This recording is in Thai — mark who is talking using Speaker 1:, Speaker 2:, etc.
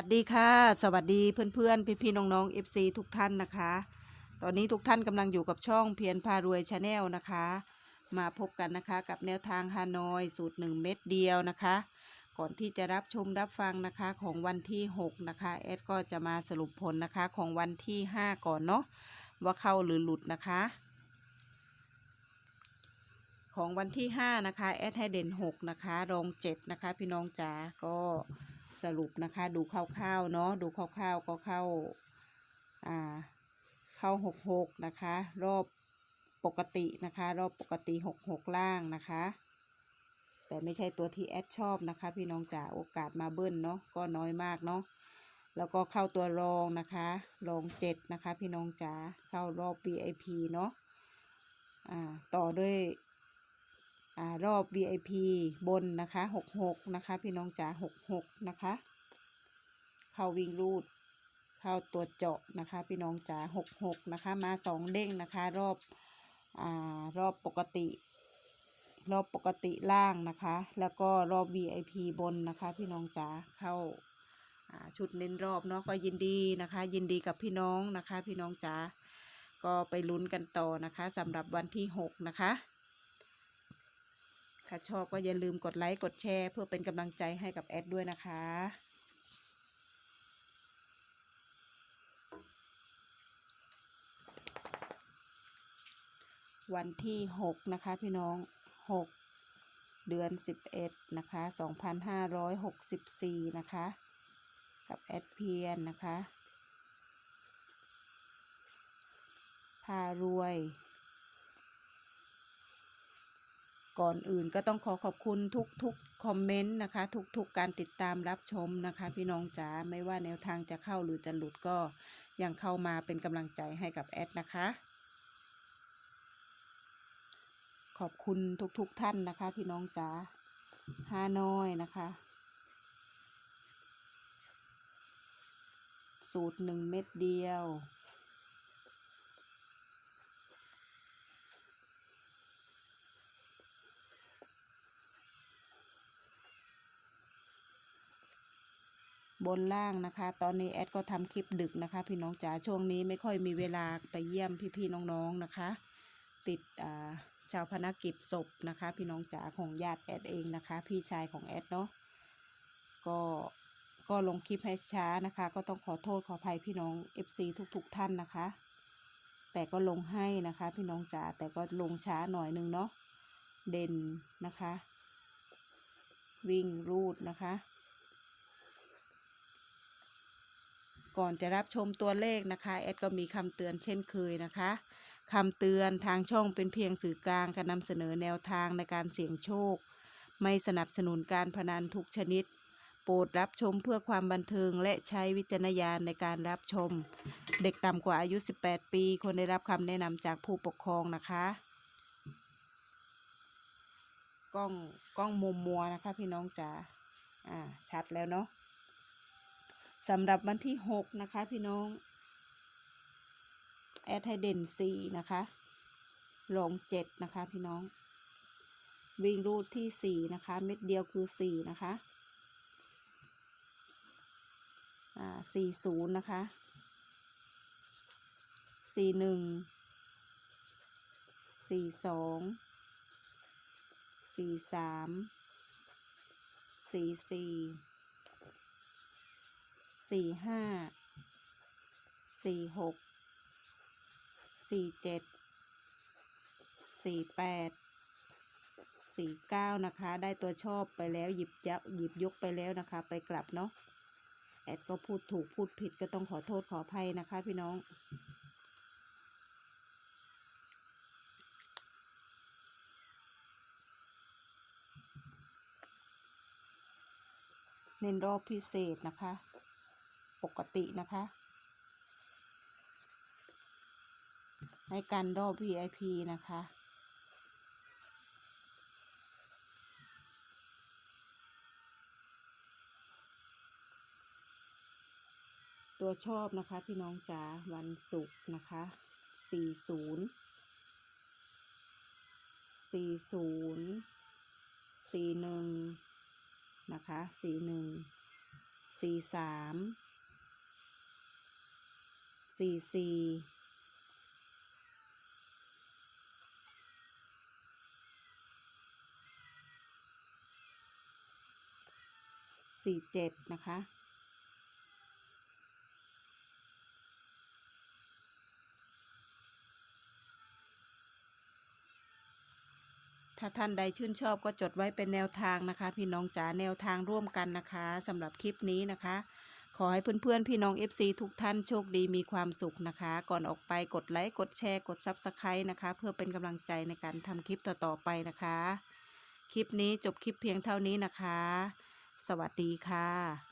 Speaker 1: วัสดีค่ะ สวัสดีเพื่อนๆ พี่ๆน้องๆ FC ทุกท่านนะคะ ตอนนี้ทุกท่านกำลังอยู่กับช่องเพียรพารวยชาแนลนะคะ มาพบกันนะคะกับแนวทางฮานอยสูตร 1 เม็ดเดียวนะคะ ก่อนที่จะรับชมรับฟังนะคะของวันที่ 6 นะคะแอดก็จะมาสรุปผลนะคะของวันที่ 5 ก่อนเนาะว่าเข้าหรือหลุดนะคะ ของวันที่ 5 นะคะแอดให้เด่น 6 นะคะรอง 7 นะคะ พี่น้องจ๋าก็ สรุปนะคะ ดูคร่าวๆเนาะดูคร่าวๆก็เข้าอ่าเข้า66นะคะ รอบปกตินะคะ รอบปกติ66ล่างนะคะ แต่ไม่ใช่ตัวที่แอดชอบนะคะ พี่น้องจ๋าโอกาสมาเบิ้ลเนาะก็น้อยมากเนาะแล้วก็เข้าตัวรองนะคะรองเจ็ดนะคะ พี่น้องจ๋าเข้ารอบ VIP เนาะอ่าต่อด้วย รอบ VIP บนนะคะ66นะคะ พี่น้องจ๋า66นะคะ เข้าวิ่งรูด เข้าตัวเจาะนะคะ พี่น้องจ๋า66นะคะ มาสองเด้งนะคะ รอบอ่ารอบปกติ รอบปกติล่างนะคะ แล้วก็รอบ VIP บนนะคะ พี่น้องจ๋าเข้าอ่าชุดเน้นรอบเนาะก็ยินดีนะคะ ยินดีกับพี่น้องนะคะ พี่น้องจ๋าก็ไปลุ้นกันต่อนะคะสำหรับวันที่ 6 นะคะ ถ้าชอบก็อย่าลืมกดไลค์กดแชร์ เพื่อเป็นกำลังใจให้กับแอดด้วยนะคะวันที่หกนะคะพี่น้องหกเดือนสิบเอ็ดนะคะสองพันห้าร้อยหกสิบสี่นะคะ กับแอดเพียนนะคะ พารวย ก่อนอื่นก็ต้องขอขอบคุณทุกๆคอมเมนต์นะคะ ทุกๆการติดตามรับชมนะคะ พี่น้องจ๋าไม่ว่าแนวทางจะเข้าหรือจะหลุดก็ยังเข้ามาเป็นกำลังใจให้กับแอดนะคะ ขอบคุณทุกๆทท่านนะคะ พี่น้องจ๋าฮานอยนะคะ สูตรหนึ่งเม็ดเดียว บนล่างนะคะ ตอนนี้แอดก็ทำคลิปดึกนะคะ พี่น้องจ๋าช่วงนี้ไม่ค่อยมีเวลาไปเยี่ยมพี่ๆน้องๆนะคะ ติดอ่าชาวพนักกิจศพนะคะ พี่น้องจ๋าของญาติแอดเองนะคะ พี่ชายของแอดเนาะก็ก็ลงคลิปให้ช้านะคะ ก็ต้องขอโทษขออภัยพี่น้อง FC ทุกๆทท่านนะคะ แต่ก็ลงให้นะคะ พี่น้องจ๋าแต่ก็ลงช้าหน่อยนึงเนาะเด่นนะคะ วิ่งรูดนะคะ ก่อนจะรับชมตัวเลขนะคะแอดก็มีคำเตือนเช่นเคยนะคะคำเตือนทางช่องเป็นเพียงสื่อกลางการนำเสนอแนวทางในการเสี่ยงโชค ไม่สนับสนุนการพนันทุกชนิด โปรดรับชมเพื่อความบันเทิงและใช้วิจารณญาณในการรับชม เด็กต่ำกว่าอายุ 18 ปีควรได้รับคำแนะนำจากผู้ปกครองนะคะกล้องกล้องมุมมัวนะคะพี่น้องจ๋าอ่าชัดแล้วเนาะ สำหรับวันที่หกนะคะพี่น้อง แอดให้เด่นสี่นะคะลงเจ็ดนะคะพี่น้อง วิ่งรูดที่สี่นะคะ เม็ดเดียวคือสี่นะคะอ่าสี่ศูนย์นะคะสี่หนึ่งสี่สองสี่สามสี่สี่ สี่ห้าสี่หกสี่เจ็ดสี่แปดสี่เก้านะคะ ได้ตัวชอบไปแล้วหยิบยับหยิบยกไปแล้วนะคะ ไปกลับเนาะแอดก็พูดถูกพูดผิดก็ต้องขอโทษขออภัยนะคะพี่น้องเน้นรอบพิเศษนะคะ ปกตินะคะ ให้กันรอบ VIP นะคะ ตัวชอบนะคะ พี่น้องจ๋าวันศุกร์นะคะสี่ศูนย์สี่ศูนย์สี่หนึ่งนะคะสี่หนึ่ง สี่สี่สี่สี่เจ็ดนะคะ ถ้าท่านใดชื่นชอบก็จดไว้เป็นแนวทางนะคะ พี่น้องจ๋าแนวทางร่วมกันนะคะสำหรับคลิปนี้นะคะ ขอให้เพื่อนๆ พี่น้อง FC ทุกท่านโชคดีมีความสุขนะคะ ก่อนออกไปกดไลค์ กดแชร์ กด Subscribe นะคะ เพื่อเป็นกำลังใจในการทำคลิปต่อๆไปนะคะ คลิปนี้จบคลิปเพียงเท่านี้นะคะ สวัสดีค่ะ